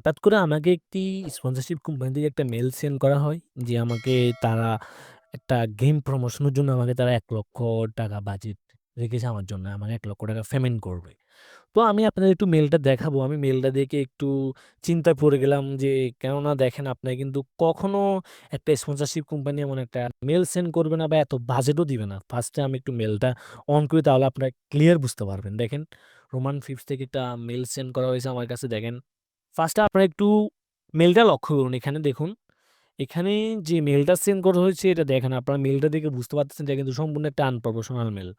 হঠাৎ করে আমাকে একটি স্পন্সরশিপ কোম্পানি থেকে একটা মেল সেন্ড করা হয়, যে আমাকে তারা একটা গেম প্রমোশনের জন্য আমাকে তারা এক লক্ষ টাকা বাজেট রেখেছে আমার জন্য। আমাকে এক লক্ষ টাকা পেমেন্ট করবে। তো আমি আপনাদের একটু মেলটা দেখাবো। আমি মেলটা দেখে একটু চিন্তায় পড়ে গেলাম যে, কেননা দেখেন আপনারা কিন্তু কখনো একটা স্পন্সরশিপ কোম্পানি এমন একটা মেল সেন্ড করবে না বা এত বাজেটও দিবে না। ফার্স্টে আমি একটু মেলটা অন করি, তাহলে আপনারা ক্লিয়ার বুঝতে পারবেন। দেখেন রোমান ফিপস থেকে একটা মেল সেন্ড করা হয়েছে আমার কাছে, দেখেন। ফার্স্টে আপনারা একটু মেলটা লক্ষ্য করুন। এখানে দেখুন। এখানে যে মেলটা সেন্ড করা হয়েছে এটা দেখেন আপনারা মেলটা দেখে বুঝতে পারতেছেন এটা কিন্তু সম্পূর্ণ একটা আনপ্রফেশনাল মেল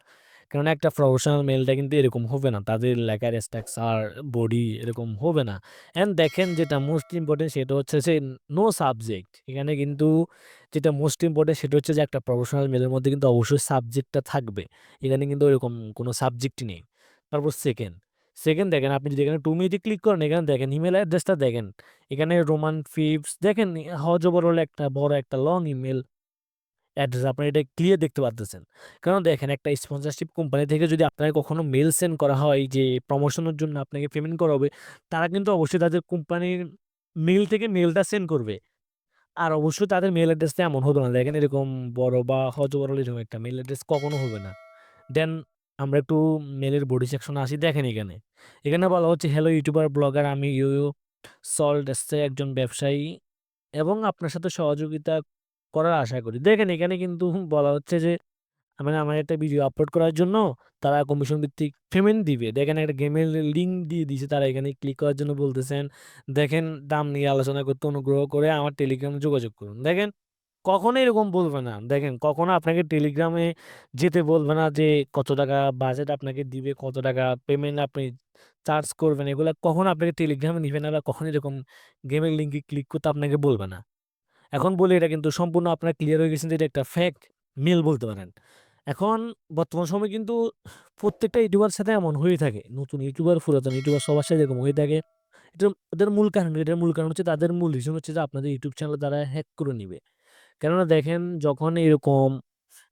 কেননা একটা প্রফেশনাল মেলটা কিন্তু এরকম হবে না। তাদের লেখার স্ট্রাকচার, বডি এরকম হবে না। অ্যান্ড দেখেন যেটা মোস্ট ইম্পোর্টেন্ট সেটা হচ্ছে যে নো সাবজেক্ট। এখানে কিন্তু যেটা মোস্ট ইম্পোর্টেন্ট সেটা হচ্ছে যে একটা প্রফেশনাল মেলের মধ্যে কিন্তু অবশ্যই সাবজেক্টটা থাকবে। এখানে কিন্তু ওইরকম কোনো সাবজেক্টই নেই। তারপর সেকেন্ড, সেকেন্ড দেখেন আপনি যদি এখানে 2 মিনিটে ক্লিক করেন এখানে দেখেন ইমেইল অ্যাড্রেসটা দেখেন। এখানে রোমান ফিপস দেখেন হ-জবরল একটা বড় একটা লং ইমেল অ্যাড্রেস আপনারা এটা ক্লিয়ার দেখতে পারতেছেন। কারণ দেখেন একটা স্পন্সরশিপ কোম্পানি থেকে যদি আপনাকে কখনো মেল সেন্ড করা হয় যে প্রমোশনের জন্য আপনাকে পেমেন্ট করা হবে, তারা কিন্তু অবশ্যই তাদের কোম্পানির মেল থেকে মেলটা সেন্ড করবে। আর অবশ্যই তাদের মেল অ্যাড্রেসটা এমন হতো না। দেখেন এরকম বড় বা হ-জবরল এরকম একটা মেল অ্যাড্রেস কখনো হবে না। দেন আমরা একটু মেলের বডি সেকশনে আসি দেখেন এখানে। এখানে বলা হচ্ছে হ্যালো ইউটিউবার, ব্লগার আমি ইউ ইউ সল্ট একজন ব্যবসায়ী এবং আপনার সাথে সহযোগিতা করার আশা করি। দেখেন এখানে কিন্তু বলা হচ্ছে যে মানে আমার একটা ভিডিও আপলোড করার জন্য তারা কমিশন ভিত্তিক পেমেন্ট দিবে। দেখেন একটা গেমের লিঙ্ক দিয়ে দিছে তারা এখানে ক্লিক করার জন্য বলতেছেন। দেখেন দাম নিয়ে আলোচনা করতে অনুগ্রহ করে আমার টেলিগ্রামে যোগাযোগ করুন। দেখেন কখনো এরকম বলবে না। দেখেন কখনো আপনাকে টেলিগ্রামে যেতে বলবে না যে কত টাকা বাজেট আপনাকে দিবে, কত টাকা পেমেন্ট আপনি চার্জ করবেন। এগুলা কখনো আপনাকে টেলিগ্রামে নিবে না বা কখনো এরকম গেমের লিঙ্কে ক্লিক করতে আপনাকে বলবে না। এখন বলি এটা কিন্তু সম্পূর্ণ আপনারা ক্লিয়ার হয়ে গেছেন যে এটা একটা ফেক মেইল বলতে পারেন। এখন বর্তমান সময়ে কিন্তু প্রত্যেকটা ইউটিউবার সাথে এমন হয়েই থাকে। নতুন ইউটিউবার, পুরাতন ইউটিউবার সবার সাথে এরকম হয়ে থাকে। এটার এটার মূল কারণ? এটার মূল কারণ হচ্ছে তাদের মূল রিজন হচ্ছে যে আপনাদের ইউটিউব চ্যানেল তারা হ্যাক করে নিবে। কেননা দেখেন যখন এরকম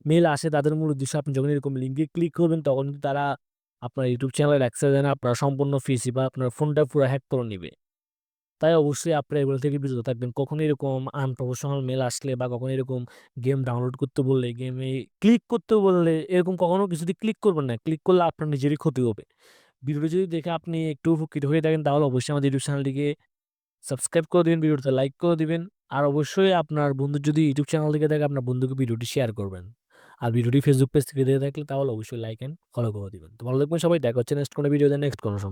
মেল আসে তাদের মূল উদ্দেশ্য আপনি যখন এরকম লিঙ্কে ক্লিক করবেন তখন তারা আপনার ইউটিউব চ্যানেলের অ্যাক্সেস দেয় না। আপনার সম্পূর্ণ পিসি বা আপনার ফোনটা পুরো হ্যাক করে নিবে। তাই অবশ্যই আপনারা এগুলো থেকে বিরত থাকবেন। কখনো এরকম আনপ্রফেশনাল মেল আসলে বা কখনো এরকম গেম ডাউনলোড করতে বললে, গেমে ক্লিক করতে বললে এরকম কখনো কিছুতে ক্লিক করবেন না। ক্লিক করলে আপনার নিজেরই ক্ষতি হবে। ভিডিওটি যদি দেখে আপনি একটু উপকৃত হয়ে থাকেন তাহলে অবশ্যই আমাদের ইউটিউব চ্যানেলটিকে সাবস্ক্রাইব করে দিবেন, ভিডিওতে লাইক করে দিবেন। আর অবশ্যই আপনার বন্ধু যদি ইউটিউব চ্যানেল থেকে দেখে, আপনার বন্ধুকে ভিডিওটি শেয়ার করবেন। আর ভিডিওটি ফেসবুক পেজ থেকে দেখে থাকলে তাহলে অবশ্যই লাইক অ্যান্ড ফলো করে দিবেন। তো ভালো দেখবেন সবাই। দেখা হচ্ছে নেক্সট কোনো ভিডিওতে নেক্সট কোনো সময়।